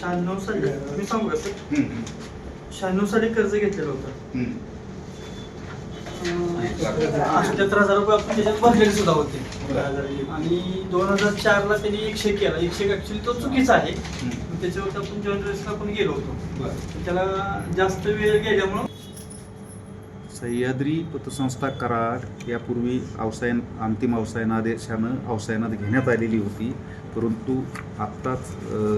शहाण्णव साली मी सांगू का सर शहाण्णव साली कर्ज घेतलेलं होतं. अठ्याहत्तर हजार रुपये आपण त्याच्यात भरलेले सुद्धा होते. आणि दोन हजार चारला त्यांनी एकशे केला. एकशे ऍक्च्युली तो चुकीचा आहे. त्याच्यावर आपण जर्नलिस्टला पण गेलो होतो. त्याला जास्त वेळ गेल्यामुळं सह्याद्री पतसंस्था कराड यापूर्वी अवसायन अंतिम अवसायनादेशानं अवसायनात घेण्यात आलेली होती. परंतु आत्ताच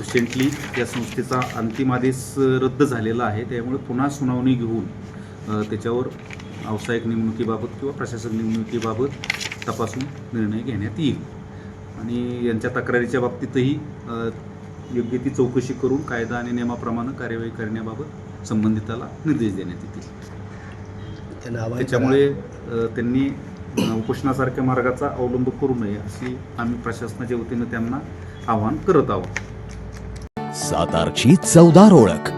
रिसेंटली या संस्थेचा अंतिम आदेश रद्द झालेला आहे. त्यामुळे पुन्हा सुनावणी घेऊन त्याच्यावर व्यावसायिक नेमणुकीबाबत किंवा प्रशासक नेमणुकीबाबत तपासून निर्णय घेण्यात येईल. आणि यांच्या तक्रारीच्या बाबतीतही योग्य ती चौकशी करून कायदा आणि नियमाप्रमाणे कार्यवाही करण्याबाबत संबंधिताला निर्देश देण्यात येतील. त्याच्यामुळे त्यांनी उपोषणासारख्या मार्गाचा अवलंब करू नये अशी आम्ही प्रशासनाच्या वतीनं त्यांना आवाहन करत आहोत. सातारची चवदार ओळख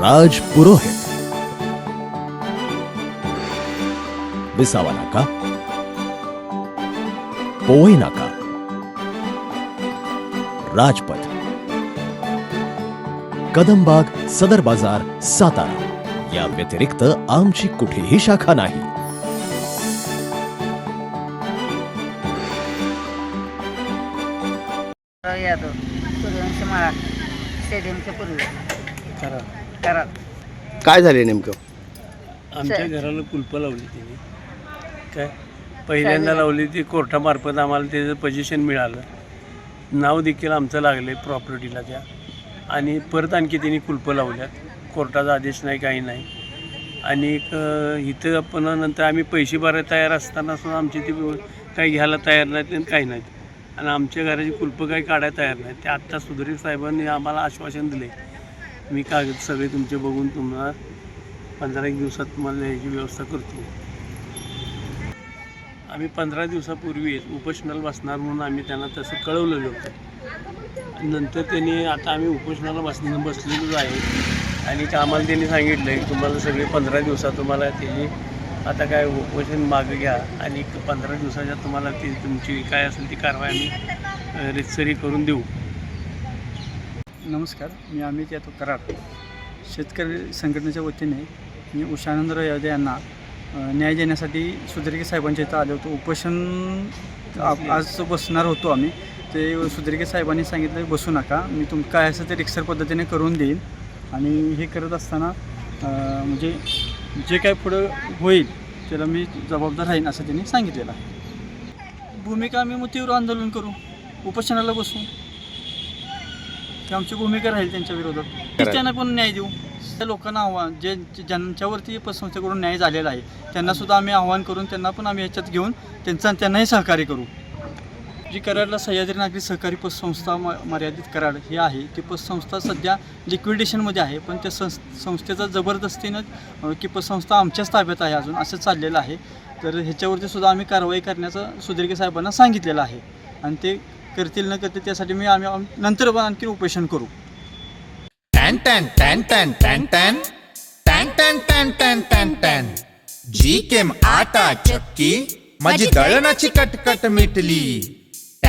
राज पुरोहित. विसावा नाका. पोवई नाका. राजपथ. कदमबाग सदर बाजार सातारा. या व्यतिरिक्त आमची कुठेही शाखा नाही. यादव. सूर्यवंश माळा स्टेडियमच्या पूर्वी. करा काय झाले नेमकं? आमच्या घराला कुलपं लावली तिने. काय? पहिल्यांदा लावली ती कोर्टामार्फत आम्हाला त्याचं पोझिशन मिळालं. नाव देखील आमचं लागले प्रॉपर्टीला त्या. आणि परत आणखी तिने कुलपं लावल्यात. कोर्टाचा आदेश नाही काही नाही. आणि इथं आपण नंतर आम्ही पैसे भरायला तयार असताना सुद्धा आमची ती काही घ्यायला तयार नाहीत आणि काही नाहीत. आणि आमच्या घराची कुलपं काही काढायला तयार नाही. ते आत्ता सुधीर साहेबांनी आम्हाला आश्वासन दिले. मी कागद सगळे तुमचे बघून तुम्हाला पंधरा एक दिवसात तुम्हाला याची व्यवस्था करतो. आम्ही पंधरा दिवसापूर्वी उपोषणाला बसणार म्हणून आम्ही त्यांना तसं कळवलेलं होतं. नंतर त्यांनी आता आम्ही उपोषणाला बस बसलेलोच आहे. आणि आम्हाला त्यांनी सांगितलं की तुम्हाला सगळे पंधरा दिवसात तुम्हाला त्याची आता काय उपोषण मागं घ्या आणि पंधरा दिवसाच्या तुम्हाला ती तुमची काय असेल ती कारवाई आम्ही रितसरी करून देऊ. नमस्कार मी अमित यादव कराड. शेतकरी संघटनेच्या वतीने मी उषानंदराव यादव यांना न्याय देण्यासाठी सुधीरगे साहेबांच्या इथं आलो होतो. उपोषण आज बसणार होतो आम्ही. ते सुधीरगे साहेबांनी सांगितलं बसू नका. मी तुम काय असेल ते रिक्सर पद्धतीने करून देईन. आणि हे करत असताना म्हणजे जे काय पुढं होईल त्याला मी जबाबदार राहीन असं त्यांनी सांगितलेलं आहे. भूमिका आम्ही मग तीव्र आंदोलन करू उपोषणाला बसू. ती आमची भूमिका राहील त्यांच्या विरोधात. त्यांना पण न्याय देऊ? त्या लोकांना आव्हान जे ज्यांच्यावरती पतसंस्थेकडून न्याय झालेला आहे त्यांना सुद्धा आम्ही आव्हान करून त्यांना पण आम्ही याच्यात घेऊन त्यांचा त्यांनाही सहकार्य करू. जी कराडला सह्याद्री नागरी सहकारी पतसंस्था म मर्यादित कराड ही आहे. ती पतसंस्था सध्या लिक्विडेशनमध्ये आहे. पण त्या संस संस्थेचा जबरदस्तीनं की पतसंस्था आमच्याच ताब्यात आहे अजून असं चाललेलं आहे. तर ह्याच्यावरती सुद्धा आम्ही कारवाई करण्याचं सुधीरगे साहेबांना सांगितलेलं आहे. आणि ते करतील न करतील त्यासाठी मी आम्ही आम- नंतर पण आणखी उपोषण करू. टॅन टॅन टॅन टॅन टॅन टॅन. टॅन टॅन टॅन टॅन टॅन टॅन. जी केम आटा चक्की. माझी दळणाची कटकट मिटली.